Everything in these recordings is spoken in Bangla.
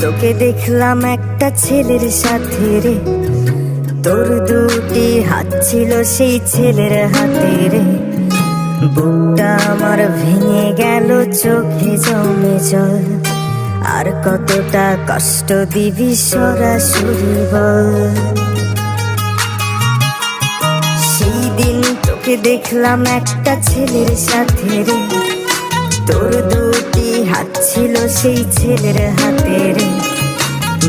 তোকে দেখলাম একটা ছেলের সাথে রে। তোর দুটি হাত ছিল সেই ছেলের হাতে রে। বুকটা আমার ভেঙে গেল, চোখে জমে জল। আর কতটা কষ্ট দিবি সরাসরি বল। সেই দিন তোকে দেখলাম একটা ছেলের সাথে রে। তোর দুটি হাত ছিল সেই ছেলের হাতে রে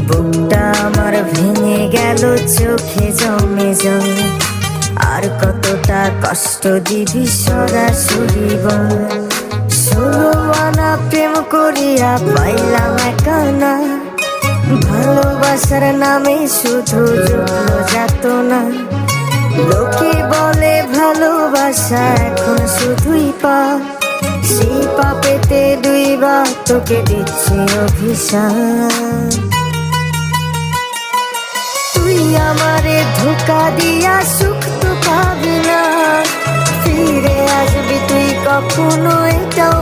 বুকটা আমার ভেঙে গেল চোখে জমে জমে। আর কতটা কষ্ট দিবি সরাসরি ষোলো প্রেম করিয়া পাইলাম একানা। ভালোবাসার নামে শুধু জুটলো যাত না লোকে বলে ভালোবাসা এখন শুধুই পাপ সেই দুই দুইবার তোকে দিচ্ছি অভিশাপ। তুই আমারে ধোকা দিয়া সুখ তো পাবি না। ফিরে আসবি তুই কখনো এটাও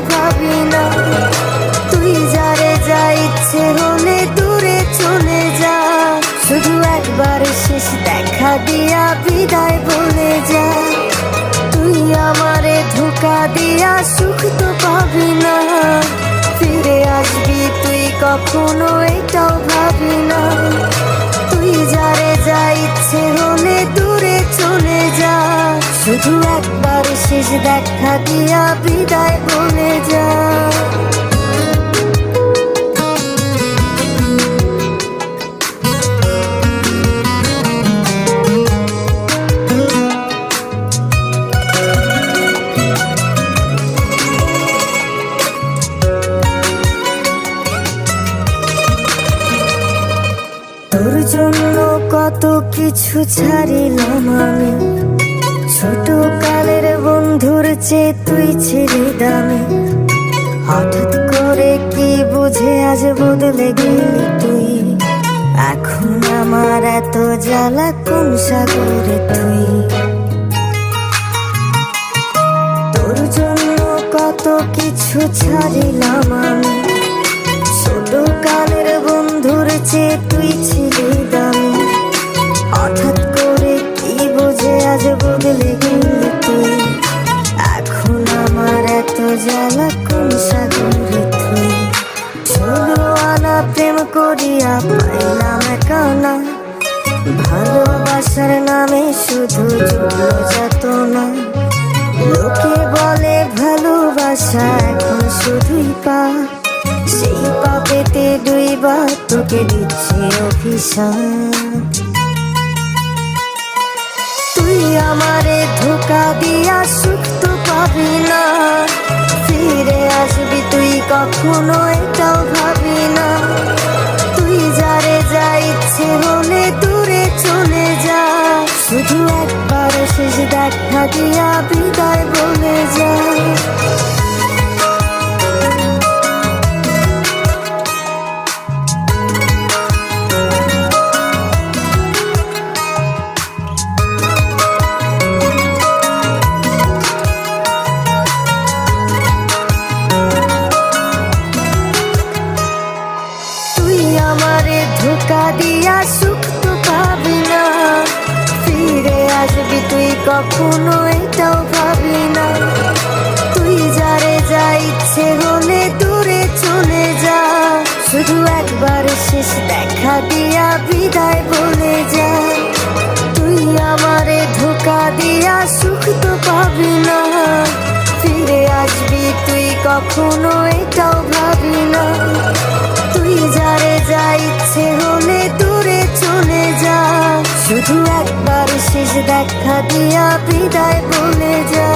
সুখ তো পাবি না। ফিরে আসবি তুই কখনো, এটাও ভাবি না। তুই যারে যা ইচ্ছে হলে দূরে চলে যা। শুধু একবার শেষ দেখা দিয়া বিদায় বলে যা। কিছু ছাড়িলাম আমি। ছোট কালের বন্ধুর চেয়ে তুই ছেড়ে দামি। হঠাৎ করে কি বুঝে আজ বদলে গেলি তুই? এখন আমার এত জ্বালা কোন সাগরে তুই? তোর জন্য কত কিছু ছাড়িলাম আমি। ছোট কালের বন্ধুর চেয়ে তুই ছিলি জুড়লো যেত না লোকে বলে ভালোবাসা এখন শুধুই পা সেই পাপেতে দুইবার তোকে দিচ্ছি অভিশাপ। তুই আমারে ধোকা দিয়া সুখ তো পাবি না। ফিরে আসবি তুই কখনো এটাও ভাবি দেখা দিয়া বিদায় বলে যা কখনো এটাও ভাবি না। তুই যারে যা ইচ্ছে হলে দূরে চলে যা। শুধু একবার শেষ দেখা দিয়া বিদায় বলে যা। তুই আমারে ধোকা দিয়া সুখ তো পাবি না। ফিরে আসবি তুই কখনো এটাও ভাবি না। তুই যারে যা ইচ্ছে হলে যা শুধু একবার শেষ দেখা দিয়া বিদায় বলে যা